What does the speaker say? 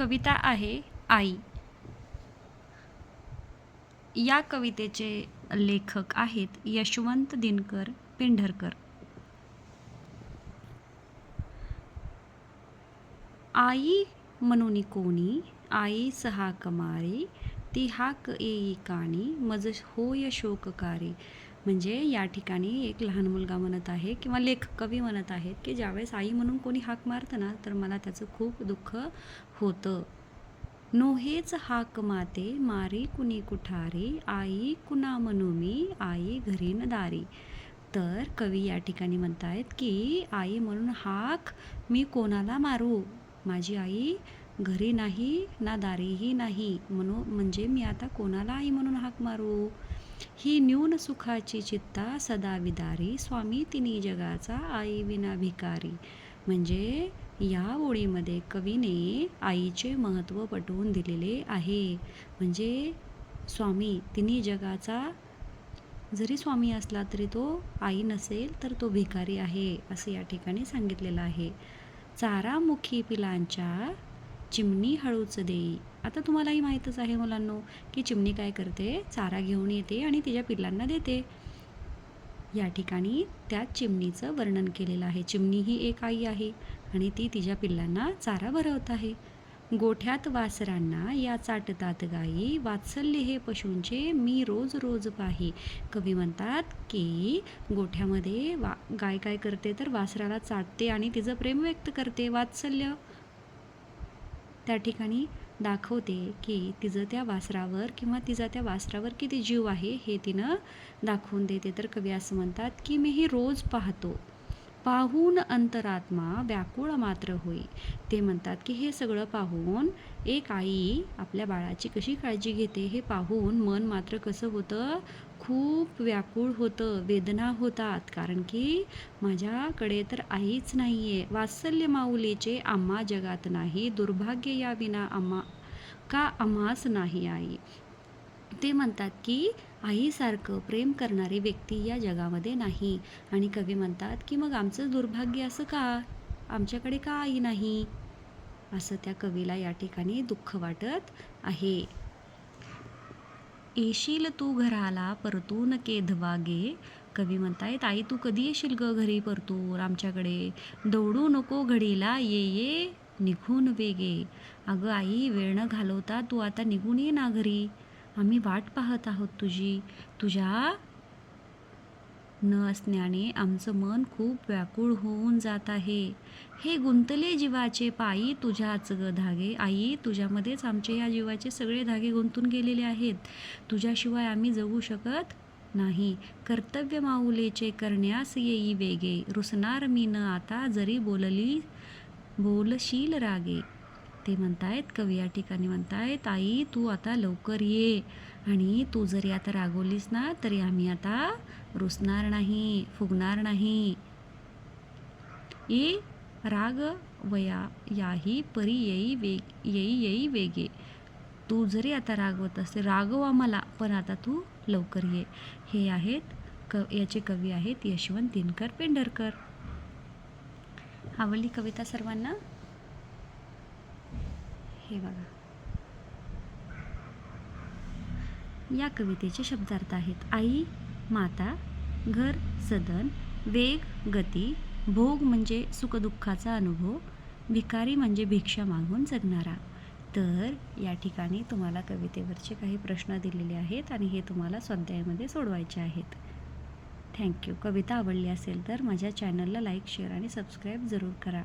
कविता आहे आई. या कवितेचे लेखक आहेत यशवंत दिनकर पेंढरकर. आई म्हणून कोणी आई सहा कमारी ती हाक येई काणी मज होय शोककारी म्हणजे या ठिकाणी एक लहान मुलगा म्हणत आहे किंवा लेखक कवी म्हणत आहेत की ज्यावेळेस आई म्हणून कोणी हाक मारतं ना तर मला त्याचं खूप दुःख होतं. नोहेच हाक माते मारी कुणी कुठारी आई कुणा म्हणू मी आई घरी न दारी. तर कवी या ठिकाणी म्हणत आहेत की आई म्हणून हाक मी कोणाला मारू? माझी आई घरी नाही ना दारीही नाही म्हणू म्हणजे मी आता कोणाला आई म्हणून हाक मारू? ही न्यून सुखाची चित्ता सदा विदारी स्वामी तिनी जगाचा आई विना भिकारी म्हणजे या ओळीमध्ये कवीने आईचे महत्त्व पटवून दिलेले आहे. म्हणजे स्वामी तिन्ही जगाचा जरी स्वामी असला तरी तो आई नसेल तर तो भिकारी आहे असं या ठिकाणी सांगितलेलं आहे. चारामुखी पिलांच्या चिमणी हळूच देई आता तुम्हालाही माहीतच आहे मुलांनो की चिमणी काय करते? चारा घेऊन येते आणि तिच्या पिल्लांना देते. या ठिकाणी त्या चिमणीचं वर्णन केलेलं आहे. चिमणी ही एक आई आहे आणि ती तिच्या पिल्लांना चारा भरवत आहे. गोठ्यात वासरांना या चाटतात गाई वात्सल्य हे पशूंचे मी रोज रोज पाही. कवी म्हणतात की गोठ्यामध्ये वा गाय काय करते तर वासराला चाटते आणि तिचं प्रेम व्यक्त करते. वात्सल्य त्या ठिकाणी दाखवते की तिचं त्या वासरावर किंवा तिचा त्या वासरावर किती जीव आहे हे तिनं दाखवून देते. तर कवी असं म्हणतात की मी हे रोज पाहतो. पाहून अंतरात्मा व्याकुळ मात्र होई. ते म्हणतात की हे सगळं पाहून एक आई आपल्या बाळाची कशी काळजी घेते हे पाहून मन मात्र कसं होतं? खूप व्याकुळ होतं वेदना होतात. कारण की माझ्याकडे तर आईच नाही आहे वात्सल्य माऊलीचे आम्हा जगात नाही दुर्भाग्य या विना आम्हा का आम्हास नाही आई? ते म्हणतात की आईसारखं प्रेम करणारी व्यक्ती या जगामध्ये नाही. आणि कवी म्हणतात की मग आमचं दुर्भाग्य असं का? आमच्याकडे का आई नाही? असं त्या कवीला या ठिकाणी दुःख वाटत आहे. येशील तू घराला परतून केधवागे. कवी म्हणतायत आई तू कधी येशील ग घरी परतून आमच्याकडे दौडू नको घडीला ये ये निघून वेगे. अगं आई वेळ न घालवता तू आता निघून ये ना घरी. आम्ही वाट पाहत आहोत तुझी. तुझ्या न असण्याने आमचं मन खूप व्याकुळ होऊन जात आहे. हे गुंतले जीवाचे पायी तुझ्याच ग धागे. आई तुझ्यामध्येच आमचे या जीवाचे सगळे धागे गुंतून गेलेले आहेत. तुझ्याशिवाय आम्ही जगू शकत नाही. कर्तव्य माऊलेचे करण्यास येई वेगे. रुसणार मी न आता जरी बोलली बोलशील रागे. ते म्हणतायत कवी या ठिकाणी म्हणतायत आई तू आता लवकर ये आणि तू जरी आता रागवलीस ना तरी आम्ही आता रुसणार नाही फुगणार नाही. ये राग वया याही परी येई वेग येई येई वेगे. तू जरी आता रागवत असते रागव आम्हाला पण आता तू लवकर ये. हे आहेत क याचे कवी आहेत यशवंत दिनकर पेंढरकर. आवडली कविता सर्वांना? हे बघा. या कवितेचे शब्दार्थ आहेत. आई माता घर सदन वेग गती भोग म्हणजे सुखदुःखाचा अनुभव भिकारी म्हणजे भिक्षा मागून जगणारा. तर या ठिकाणी तुम्हाला कवितेवरचे काही प्रश्न दिलेले आहेत आणि हे तुम्हाला स्वाध्यायामध्ये सोडवायचे आहेत. थँक्यू कविता आवडली असेल तर माझ्या चॅनलला लाईक शेअर आणि सबस्क्राईब जरूर करा.